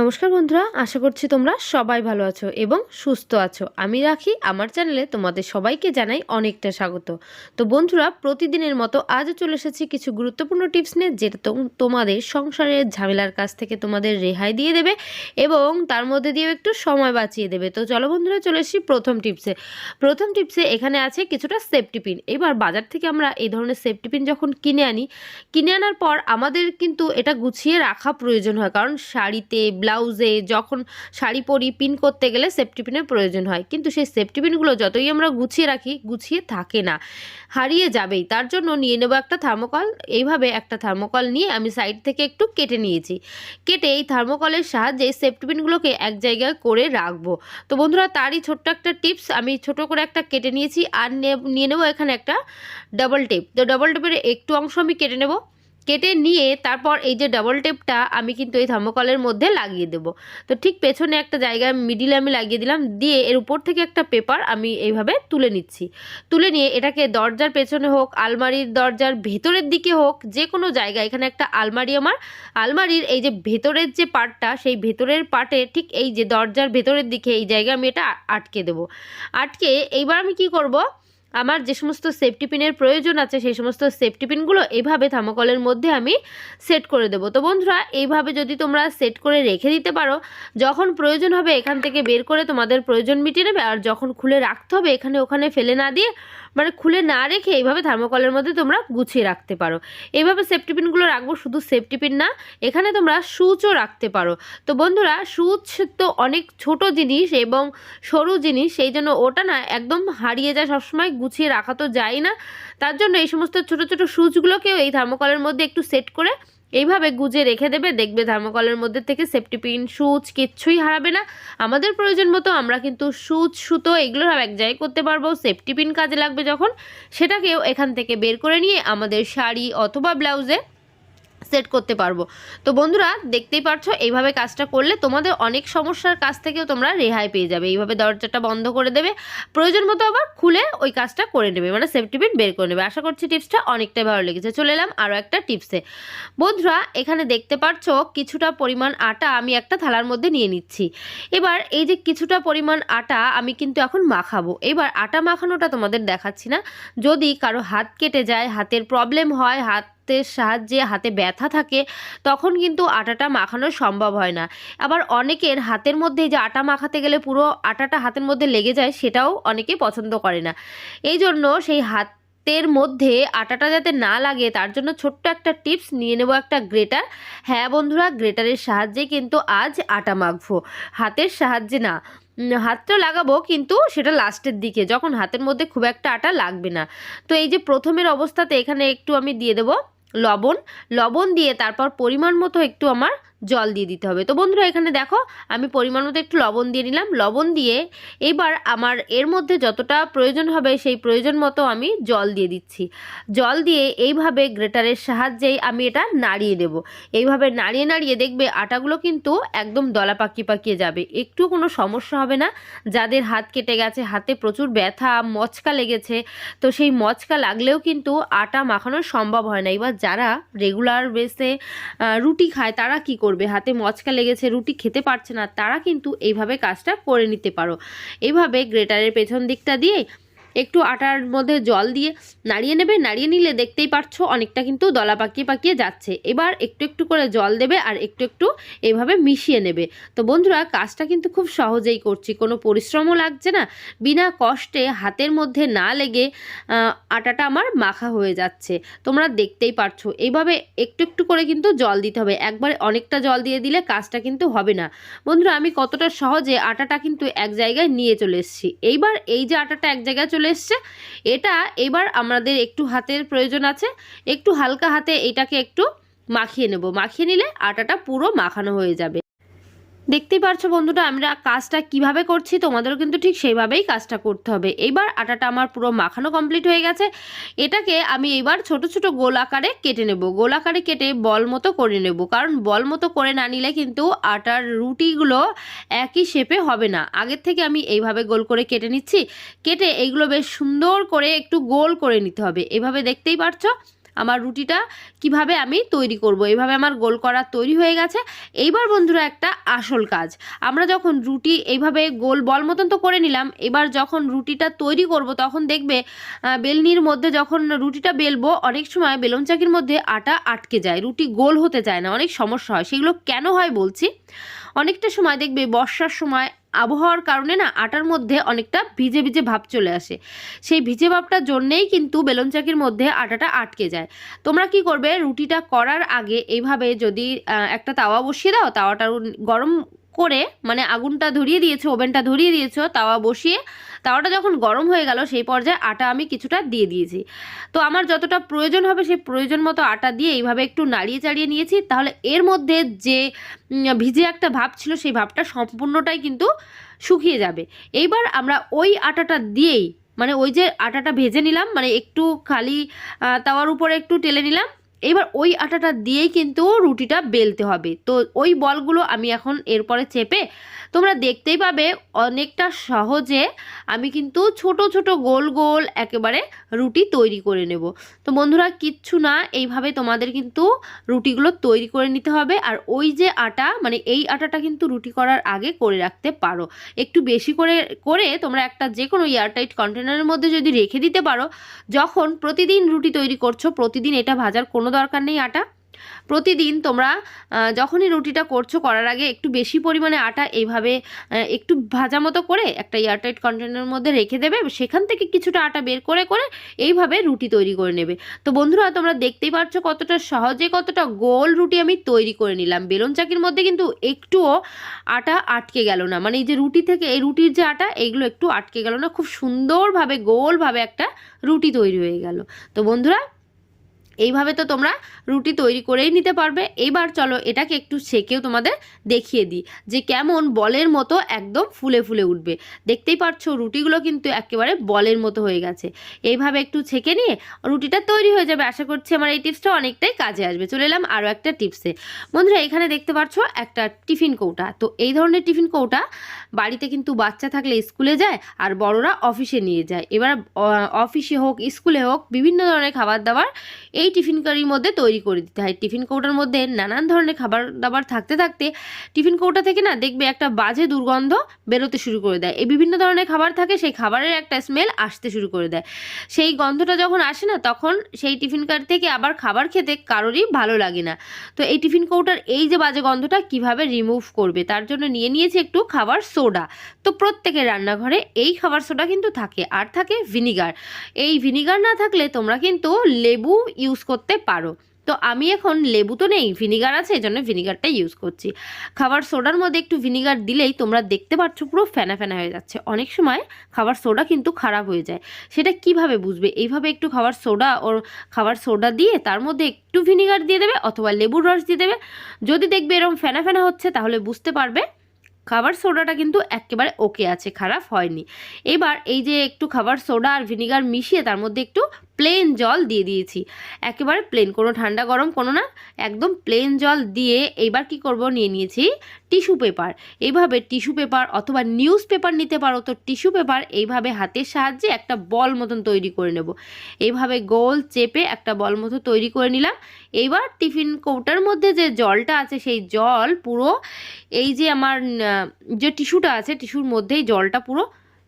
নমস্কার বন্ধুরা, আশা করছি তোমরা সবাই ভালো আছো এবং সুস্থ আছো। আমি রাখি, আমার চ্যানেলে তোমাদের সবাইকে জানাই অনেকটা স্বাগত। তো বন্ধুরা, প্রতিদিনের মতো আজও চলে এসেছি কিছু গুরুত্বপূর্ণ টিপস নিয়ে, যেটা তোমাদের সংসারের ঝামেলার কাছ থেকে তোমাদের রেহাই দিয়ে দেবে এবং তার মধ্যে দিয়েও একটু সময় বাঁচিয়ে দেবে। তো চলো বন্ধুরা, চলে এসেছি প্রথম টিপসে। প্রথম টিপসে এখানে আছে কিছুটা সেফটি পিন এবার বাজার থেকে আমরা এই ধরনের সেফটি পিন যখন কিনে আনি, কিনে আনার পর আমাদের কিন্তু এটা গুছিয়ে রাখা প্রয়োজন হয়, কারণ শাড়িতে ব্লাউজে, যখন শাড়ি পরি পিন করতে গেলে সেফটি পিনের প্রয়োজন হয়। কিন্তু সেই সেফটি পিনগুলো যতই আমরা গুছিয়ে রাখি, গুছিয়ে থাকে না। হারিয়ে যাবেই। তার জন্য নিয়ে নেব একটা থার্মোকল এইভাবে একটা থার্মোকল নিয়ে আমি সাইড থেকে একটু কেটে নিয়েছি। কেটে এই থার্মোকলের সাহায্যে সেফটি পিনগুলোকে এক জায়গায় করে রাখব। তো বন্ধুরা, তারই ছোট্ট একটা টিপস আমি ছোট করে একটা কেটে নিয়েছি। আর নিয়ে নেব এখানে একটা ডাবল টেপ তো ডাবল টেপের একটু অংশ আমি কেটে নেব। কেটে নিয়ে তারপর এই যে ডাবল টেপটা আমি কিন্তু এই থার্মোকলের মধ্যে লাগিয়ে দেবো। তো ঠিক পেছনে একটা জায়গায় মিডিলে আমি লাগিয়ে দিলাম, দিয়ে এর উপর থেকে একটা পেপার আমি এইভাবে তুলে নিচ্ছি। তুলে নিয়ে এটাকে দরজার পেছনে হোক, আলমারির দরজার ভেতরের দিকে হোক, যে কোনো জায়গায়, এখানে একটা আলমারি আমার। আলমারির এই যে ভেতরের যে পার্টটা সেই ভেতরের পার্টে ঠিক এই যে দরজার ভেতরের দিকে এই জায়গায় আমি এটা আটকে দেবো। আটকে এইবার আমি কি করব? আমার যে সমস্ত সেফটি পিনের প্রয়োজন আছে, সেই সমস্ত সেফটি পিনগুলো এইভাবে থার্মোকলের মধ্যে আমি সেট করে দেবো। তো বন্ধুরা, এইভাবে যদি তোমরা সেট করে রেখে দিতে পারো, যখন প্রয়োজন হবে এখান থেকে বের করে তোমাদের প্রয়োজন মিটিয়ে নেবে, আর যখন খুলে রাখতে হবে এখানে ওখানে ফেলে না দিয়ে মানে খুলে না রেখে এইভাবে থার্মোকলের মধ্যে তোমরা গুছিয়ে রাখতে পারো। এইভাবে সেফটি পিনগুলো রাখব, শুধু সেফটি পিন না, এখানে তোমরা সুচও রাখতে পারো। তো বন্ধুরা, সুচ তো অনেক ছোট জিনিস এবং সরু জিনিস, সেই জন্য ওটা না একদম হারিয়ে যায়, সবসময় গুছিয়ে রাখা তো যায় না। তার জন্য এই সমস্ত ছোট ছোট সুচগুলোকেও এই থার্মোকলের মধ্যে একটু সেট করে এইভাবে গুজে রেখে দেবে, দেখবে থার্মোকলের মধ্যে থেকে সেফটি পিন সুচ কিচ্ছুই হারাবে না। আমাদের প্রয়োজন মতো আমরা কিন্তু সুচ, সুতো এগুলো এক জায়গায় করতে পারব। সেফটি পিন কাজে লাগবে যখন। সেটাকেও এখান থেকে বের করে নিয়ে আমাদের শাড়ি অথবা ব্লাউজে সেট করতে পারব। তো বন্ধুরা, দেখতেই পারছ, এইভাবে কাজটা করলে তোমাদের অনেক সমস্যার কাছ থেকেও তোমরা রেহাই পেয়ে যাবে। এইভাবে দরজাটা বন্ধ করে দেবে, প্রয়োজন মতো আবার খুলে ওই কাজটা করে নেবে মানে সেফটি পিন বের করে নেবে। আশা করছি টিপসটা অনেকটাই ভালো লেগেছে। চলে এলাম আরও একটা টিপসে। বন্ধুরা, এখানে দেখতে পাচ্ছ কিছুটা পরিমাণ আটা আমি একটা থালার মধ্যে নিয়ে নিচ্ছি। এবার এই যে কিছুটা পরিমাণ আটা আমি কিন্তু এখন মাখাবো। এবার আটা মাখানোটা তোমাদের দেখাচ্ছি না। যদি কারও হাত কেটে যায়, হাতের প্রবলেম হয় হাতের সাহায্যে হাতে ব্যথা থাকে, তখন কিন্তু আটাটা মাখানো সম্ভব হয় না। আবার অনেকের হাতের মধ্যে যে আটা মাখাতে গেলে পুরো আটাটা হাতের মধ্যে লেগে যায়, সেটাও অনেকে পছন্দ করে না। এই জন্য সেই হাত হাতের মধ্যে আটাটা যাতে না লাগে, তার জন্য ছোট্ট একটা টিপস নিয়ে নেব একটা গ্রেটার। হ্যাঁ বন্ধুরা, গ্রেটারের সাহায্যে কিন্তু আজ আটা মাখবো। হাতের সাহায্যে না। হাতটা লাগাবো কিন্তু সেটা লাস্টের দিকে, যখন হাতের মধ্যে খুব একটা আটা লাগবে না। তো এই যে প্রথমের অবস্থাতে এখানে একটু আমি দিয়ে দেবো। লবণ লবণ দিয়ে তারপর পরিমাণ মতো একটু আমার জল দিয়ে দিতে হবে। তো বন্ধুরা, এখানে দেখো, আমি পরিমাণ মতো একটু লবণ দিয়ে নিলাম। লবণ দিয়ে এবার আমার এর মধ্যে যতটা প্রয়োজন হবে, সেই প্রয়োজন মতো আমি জল দিয়ে দিচ্ছি। জল দিয়ে এইভাবে গ্রেটারের সাহায্যেই আমি এটা নাড়িয়ে দেব এইভাবে নাড়িয়ে নাড়িয়ে দেখবে আটাগুলো কিন্তু একদম দলা পাকিয়ে পাকিয়ে যাবে। একটু কোনো সমস্যা হবে না। যাদের হাত কেটে গেছে, হাতে প্রচুর ব্যথা, মচকা লেগেছে, তো সেই মচকা লাগলেও কিন্তু আটা মাখানো সম্ভব হয় না। এবার যারা রেগুলার বেসে রুটি খায়, তারা কি করবে? হাতে মচকা লেগেছে, রুটি খেতে পারছে না, তারা কিন্তু এইভাবে কাজটা করে নিতে পারো। এইভাবে গ্রেটারের পেছন দিকটা দিয়ে একটু আটার মধ্যে জল দিয়ে নাড়িয়ে নেবে। নাড়িয়ে নিলে দেখতেই পাচ্ছ অনেকটা কিন্তু দলা পাকিয়ে পাকিয়ে যাচ্ছে। এবার একটু একটু করে জল দেবে আর একটু একটু এইভাবে মিশিয়ে নেবে। তো বন্ধুরা, কাজটা কিন্তু খুব সহজেই করছি। কোনো পরিশ্রমও লাগছে না। বিনা কষ্টে হাতের মধ্যে না লেগে আটাটা আমার মাখা হয়ে যাচ্ছে। তোমরা দেখতেই পারছ। এইভাবে একটু একটু করে কিন্তু জল দিতে হবে। একবারে অনেকটা জল দিয়ে দিলে কাজটা কিন্তু হবে না। বন্ধুরা, আমি কতটা সহজে আটাটা কিন্তু এক জায়গায় নিয়ে চলে এসেছি। এইবার এই যে আটাটা এক জায়গায় চলে এসছে। এটা এবার আমাদের একটু হাতের প্রয়োজন আছে। একটু হালকা হাতে এটাকে একটু মাখিয়ে নেব। মাখিয়ে নিলে আটাটা পুরো মাখানো হয়ে যাবে। দেখতেই পারছ বন্ধুরা, আমরা কাজটা কীভাবে করছি, তোমাদেরও কিন্তু ঠিক সেইভাবেই কাজটা করতে হবে। এইবার আটাটা আমার পুরো মাখানো কমপ্লিট হয়ে গেছে। এটাকে আমি এইবার ছোট ছোট গোল আকারে কেটে নেব। গোল আকারে কেটে বল মতো করে নেব। কারণ বল মতো করে না নিলে কিন্তু আটার রুটিগুলো একই শেপে হবে না। আগের থেকে আমি এইভাবে গোল করে কেটে নিচ্ছি। কেটে এইগুলো বেশ সুন্দর করে একটু গোল করে নিতে হবে। এভাবে দেখতেই পারছ? আমার রুটিটা কীভাবে আমি তৈরি করব, এভাবে আমার গোল করা তৈরি হয়ে গেছে। এইবার বন্ধুরা একটা আসল কাজ। আমরা যখন রুটি এইভাবে গোল বল মতন তো করে নিলাম, এবার যখন রুটিটা তৈরি করব তখন দেখবে বেলনির মধ্যে যখন রুটিটা বেলবো, অনেক সময় বেলুন চাকির মধ্যে আটা আটকে যায়, রুটি গোল হতে চায় না, অনেক সমস্যা হয়। সেগুলো কেন হয় বলছি? অনেকটা সময় দেখবে বর্ষার সময় আবহাওয়ার কারণে না আটার মধ্যে অনেকটা ভিজে ভিজে ভাব চলে আসে। সেই ভিজে ভাবটার জন্যেই কিন্তু বেলুন চাকির মধ্যে আটাটা আটকে যায়। তোমরা কি করবে? রুটিটা করার আগে এইভাবে যদি একটা তাওয়া বসিয়ে দাও, তাওয়াটা গরম করে মানে আগুনটা ধরিয়ে দিয়েছ, ওভেনটা ধরিয়ে দিয়েছ, তাওয়া বসিয়ে, তাওয়াটা যখন গরম হয়ে গেল, সেই পর্যায়ে আটা আমি কিছুটা দিয়ে দিয়েছি। তো আমার যতটা প্রয়োজন হবে, সেই প্রয়োজন মতো আটা দিয়ে এইভাবে একটু নাড়িয়ে চাড়িয়ে নিয়েছি। তাহলে এর মধ্যে যে ভিজে একটা ভাব ছিল, সেই ভাবটা সম্পূর্ণটাই কিন্তু শুকিয়ে যাবে। এইবার আমরা ওই আটাটা দিয়েই মানে ওই যে আটাটা ভেজে নিলাম মানে একটু খালি তাওয়ার উপরে একটু টেলে নিলাম এবার ওই আটাটা দিয়েই কিন্তু রুটিটা বেলতে হবে। তো ওই বলগুলো আমি এখন এরপরে চেপে তোমরা দেখতেই পাবে অনেকটা সহজে আমি কিন্তু ছোট ছোট, গোল গোল একেবারে রুটি তৈরি করে নেব। তো বন্ধুরা কিচ্ছু না, এইভাবে তোমাদের কিন্তু রুটিগুলো তৈরি করে নিতে হবে। আর ওই যে আটা মানে এই আটাটা কিন্তু রুটি করার আগে করে রাখতে পারো। একটু বেশি করে করে তোমরা একটা যে কোনো এয়ারটাইট কন্টেনারের মধ্যে যদি রেখে দিতে পারো, যখন প্রতিদিন রুটি তৈরি করছ, প্রতিদিন এটা ভাজার কোনো দরকার নেই আটা। প্রতিদিন তোমরা যখনই রুটিটা করছ করার আগে একটু বেশি পরিমাণে আটা এইভাবে একটু ভাজা মতো করে একটা এয়ারটাইট কন্টেনারের মধ্যে রেখে দেবে, সেখান থেকে কিছুটা আটা বের করে করে এইভাবে রুটি তৈরি করে নেবে। তো বন্ধুরা, তোমরা দেখতেই পাচ্ছ কতটা সহজে, কতটা গোল রুটি আমি তৈরি করে নিলাম। বেলুন চাকির মধ্যে কিন্তু একটুও আটা আটকে গেল না। মানে এই যে রুটি থেকে, এই রুটির যে আটা, এইগুলো একটু আটকে গেল না। খুব সুন্দরভাবে, গোলভাবে একটা রুটি তৈরি হয়ে গেল। তো বন্ধুরা এইভাবে তো তোমরা রুটি তৈরি করেই নিতে পারবে। এইবার চলো এটাকে একটু সেকেও তোমাদের দেখিয়ে দিই যে কেমন বলের মতো একদম ফুলে ফুলে উঠবে। দেখতেই পাচ্ছ রুটিগুলো কিন্তু একেবারে বলের মতো হয়ে গেছে। এইভাবে একটু ছেঁকে নিয়ে রুটিটা তৈরি হয়ে যাবে। আশা করছি আমার এই টিপসটা অনেকটাই কাজে আসবে। চলে এলাম আরও একটা টিপসে। বন্ধুরা, এখানে দেখতে পাচ্ছ একটা টিফিন কৌটা। তো এই ধরনের টিফিন কৌটা বাড়িতে কিন্তু বাচ্চা থাকলে স্কুলে যায় আর বড়রা অফিসে নিয়ে যায়। এবার অফিসে হোক, স্কুলে হোক, বিভিন্ন ধরনের খাবার দাবার এই টিফিন কারির মধ্যে তৈরি করে দিতে হয়। টিফিন কৌটার মধ্যে নানান ধরনের খাবার দাবার থাকতে থাকতে টিফিন কৌটা থেকে না দেখবে একটা বাজে দুর্গন্ধ বেরোতে শুরু করে দেয়। এই বিভিন্ন ধরনের খাবার থাকে সেই খাবারের একটা স্মেল আসতে শুরু করে দেয়। সেই গন্ধটা যখন আসে না তখন সেই টিফিন কারি থেকে আবার খাবার খেতে কারোরই ভালো লাগে না। তো এই টিফিন কৌটার এই যে বাজে গন্ধটা কীভাবে রিমুভ করবে তার জন্য নিয়ে নিয়েছি একটু খাবার সোডা। তো প্রত্যেকের রান্নাঘরে এই খাবার সোডা কিন্তু থাকে। আর থাকে ভিনিগার। এই ভিনিগার না থাকলে তোমরা কিন্তু লেবু ইউজ করতে পারো। তো আমি এখন লেবু তো নেই, ভিনিগার আছে এই জন্য ভিনিগারটা ইউজ করছি। খাবার সোডার মধ্যে একটু ভিনিগার দিলেই তোমরা দেখতে পাচ্ছ পুরো ফেনা ফেনা হয়ে যাচ্ছে। অনেক সময় খাবার সোডা কিন্তু খারাপ হয়ে যায়। সেটা কীভাবে বুঝবে? এইভাবে একটু খাবার সোডা ওর খাবার সোডা দিয়ে তার মধ্যে একটু ভিনিগার দিয়ে দেবে অথবা লেবুর রস দিয়ে দেবে। যদি দেখবে এরকম ফেনা ফেনা হচ্ছে তাহলে বুঝতে পারবে খাবার সোডাটা কিন্তু একেবারে ওকে আছে, খারাপ হয়নি। এবার এই যে একটু খাবার সোডা আর ভিনিগার মিশিয়ে তার মধ্যে একটু প্লেন জল দিয়ে দিয়েছি। একেবারে প্লেন কোনো ঠান্ডা গরম, কোনো না, একদম প্লেন জল দিয়ে এইবার কি করব, নিয়ে নিয়েছি টিস্যু পেপার এইভাবে টিস্যু পেপার অথবা নিউজ পেপার নিতে পারো তো টিস্যু পেপার এইভাবে হাতের সাহায্যে একটা বল মতন তৈরি করে নেব। এইভাবে গোল চেপে একটা বল মতো তৈরি করে নিলাম। এইবার টিফিন কৌটার মধ্যে যে জলটা আছে, সেই জল পুরো এই যে আমার যে টিস্যুটা আছে টিস্যুর মধ্যেই জলটা পুরো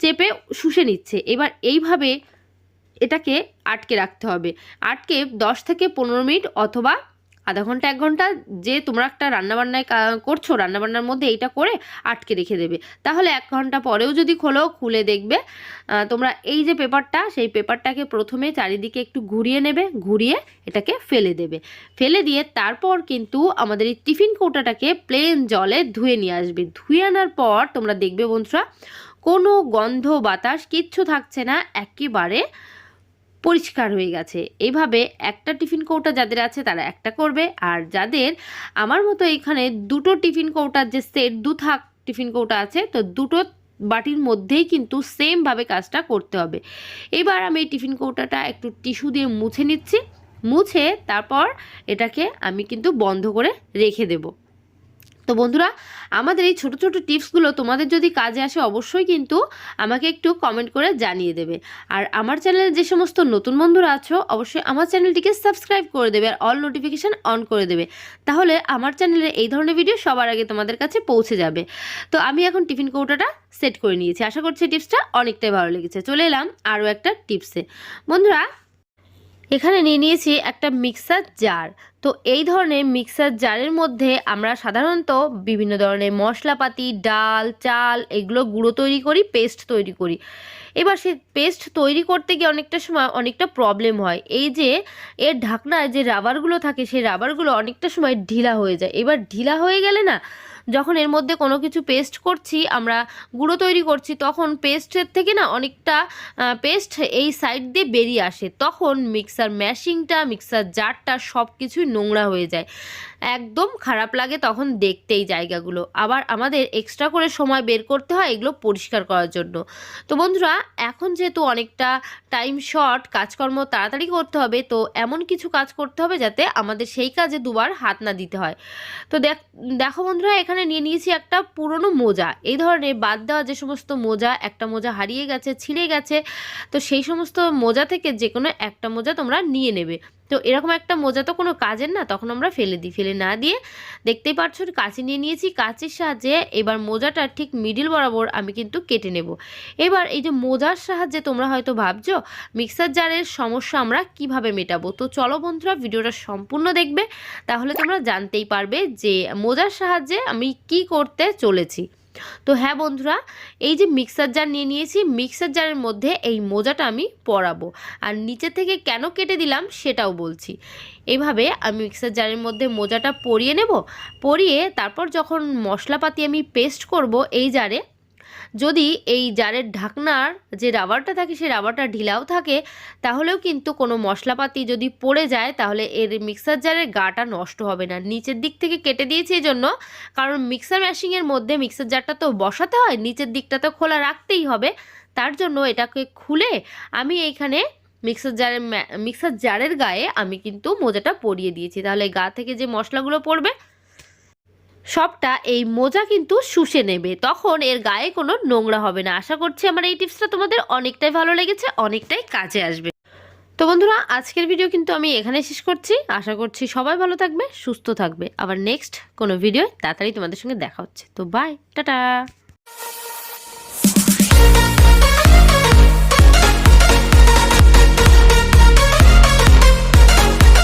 চেপে শুষে নিচ্ছে। এবার এইভাবে এটাকে আটকে রাখতে হবে। আটকে দশ থেকে পনেরো মিনিট অথবা আধা ঘণ্টা, এক ঘণ্টা যে তোমরা একটা রান্নাবান্নায় করছ রান্নাবান্নার মধ্যে এইটা করে আটকে রেখে দেবে। তাহলে এক ঘণ্টা পরেও যদি খোলো, খুলে দেখবে তোমরা এই যে পেপারটা, সেই পেপারটাকে প্রথমে চারিদিকে একটু ঘুরিয়ে নেবে, ঘুরিয়ে এটাকে ফেলে দেবে। ফেলে দিয়ে তারপর কিন্তু আমাদের এই টিফিন কৌটাটাকে প্লেন জলে ধুয়ে নিয়ে আসবে। ধুয়ে আনার পর তোমরা দেখবে বন্ধুরা, কোনো গন্ধ, বাতাস কিচ্ছু থাকছে না। একেবারে পরিষ্কার হয়ে গেছে। এইভাবে একটা টিফিন কৌটা যাদের আছে তারা একটা করবে। আর যাদের আমার মতো এখানে দুটো টিফিন কৌটার যে সেট, দু থাক টিফিন কৌটা আছে, তো দুটো বাটির মধ্যেই কিন্তু সেমভাবে কাজটা করতে হবে। এবার আমি এই টিফিন কৌটাটা একটু টিস্যু দিয়ে মুছে নিচ্ছি। মুছে তারপর এটাকে আমি কিন্তু বন্ধ করে রেখে দেব। তো বন্ধুরা, আমাদের এই ছোট ছোট টিপসগুলো তোমাদের যদি কাজে আসে অবশ্যই কিন্তু আমাকে একটু কমেন্ট করে জানিয়ে দেবে। আর আমার চ্যানেলে যে সমস্ত নতুন বন্ধুরা আছো, অবশ্যই আমার চ্যানেলটিকে সাবস্ক্রাইব করে দেবে আর অল নোটিফিকেশান অন করে দেবে। তাহলে আমার চ্যানেলে এই ধরনের ভিডিও সবার আগে তোমাদের কাছে পৌঁছে যাবে। তো আমি এখন টিফিন কৌটাটা সেট করে নিয়েছি। আশা করছি টিপসটা অনেকটাই ভালো লেগেছে। চলে এলাম আরও একটা টিপসে। বন্ধুরা এখানে নিয়ে নিয়েছি একটা মিক্সার জার। তো এই ধরনের মিক্সার জারের মধ্যে আমরা সাধারণত বিভিন্ন ধরনের মশলাপাতি, ডাল, চাল এগুলো গুঁড়ো তৈরি করি, পেস্ট তৈরি করি। এবার সে পেস্ট তৈরি করতে গিয়ে অনেকটা সময় অনেকটা প্রবলেম হয়। এই যে এর ঢাকনায় যে রাবারগুলো থাকে, সেই রাবারগুলো অনেকটা সময় ঢিলা হয়ে যায়। এবার ঢিলা হয়ে গেলে না যখন এর মধ্যে কোনো কিছু পেস্ট করছি, আমরা গুঁড়ো তৈরি করছি, তখন পেস্টের থেকে না অনেকটা পেস্ট এই সাইড দিয়ে বেরিয়ে আসে। তখন মিক্সার ম্যাশিংটা মিক্সার জারটা সব কিছুই নোংরা হয়ে যায়। একদম খারাপ লাগে তখন দেখতে এই জায়গাগুলো। আবার আমাদের এক্সট্রা করে সময় বের করতে হয় এগুলো পরিষ্কার করার জন্য। তো বন্ধুরা, এখন যেহেতু অনেকটা টাইম শর্ট কাজকর্ম তাড়াতাড়ি করতে হবে, তো এমন কিছু কাজ করতে হবে যাতে আমাদের সেই কাজে দুবার হাত না দিতে হয়। তো দেখ, দেখো বন্ধুরা এখানে নিয়ে নিয়েছি একটা পুরনো মোজা। এই ধরনের বাদ দেওয়া যে সমস্ত মোজা, একটা মোজা হারিয়ে গেছে, ছিঁড়ে গেছে, তো সেই সমস্ত মোজা থেকে যে কোনো একটা মোজা তোমরা নিয়ে নেবে। তো এরকম একটা মোজা তো কোনো কাজের না, তখন আমরা ফেলে দিই। ফেলে না দিয়ে দেখতেই পাচ্ছ কাঁচি নিয়ে নিয়েছি, কাঁচির সাহায্যে এবার মোজাটা ঠিক মিডিল বরাবর আমি কিন্তু কেটে নেব। এবার এই যে মোজার সাহায্যে তোমরা হয়তো ভাবছ মিক্সার জারের সমস্যা আমরা কীভাবে মেটাবো? তো চলো বন্ধুরা, ভিডিওটা সম্পূর্ণ দেখবে, তাহলে তোমরা জানতেই পারবে যে মোজার সাহায্যে আমি কি করতে চলেছি। তো হ্যাঁ বন্ধুরা, এই যে মিক্সার জার নিয়ে নিয়েছি মিক্সার জারের মধ্যে এই মোজাটা আমি পরাবো। আর নিচে থেকে কেন কেটে দিলাম সেটাও বলছি। এভাবে আমি মিক্সার জারের মধ্যে মোজাটা পরিয়ে নেব, পরিয়ে তারপর যখন মশলাপাতি আমি পেস্ট করব এই জারে যদি এই জারের ঢাকনার যে রাবারটা থাকে, সেই রাবারটা ঢিলাও থাকে, তাহলেও কিন্তু কোনো মশলাপাতি যদি পড়ে যায়, তাহলে এর মিক্সার জারের গাটা নষ্ট হবে না। নিচের দিক থেকে কেটে দিয়েছি এই জন্য কারণ মিক্সার ম্যাশিংয়ের মধ্যে মিক্সার জারটা তো বসাতে হয়, নিচের দিকটা তো খোলা রাখতেই হবে। তার জন্য এটাকে খুলে আমি এইখানে মিক্সার জারের মিক্সার জারের গায়ে আমি কিন্তু মোজাটা পরিয়ে দিয়েছি। তাহলে গা থেকে যে মশলাগুলো পড়বে সবটা এই মোজা কিন্তু শুষে নেবে। তখন এর গায়ে কোনো নোংরা হবে না। আশা করছি আমার এই টিপসটা তোমাদের অনেকটাই ভালো লেগেছে, অনেকটাই কাজে আসবে। তো বন্ধুরা, আজকের ভিডিও কিন্তু আমি এখানে শেষ করছি। আশা করছি সবাই ভালো থাকবে, সুস্থ থাকবে। আবার নেক্সট কোনো ভিডিও তাড়াতাড়ি তোমাদের সঙ্গে দেখা হচ্ছে। তো বাই টাটা!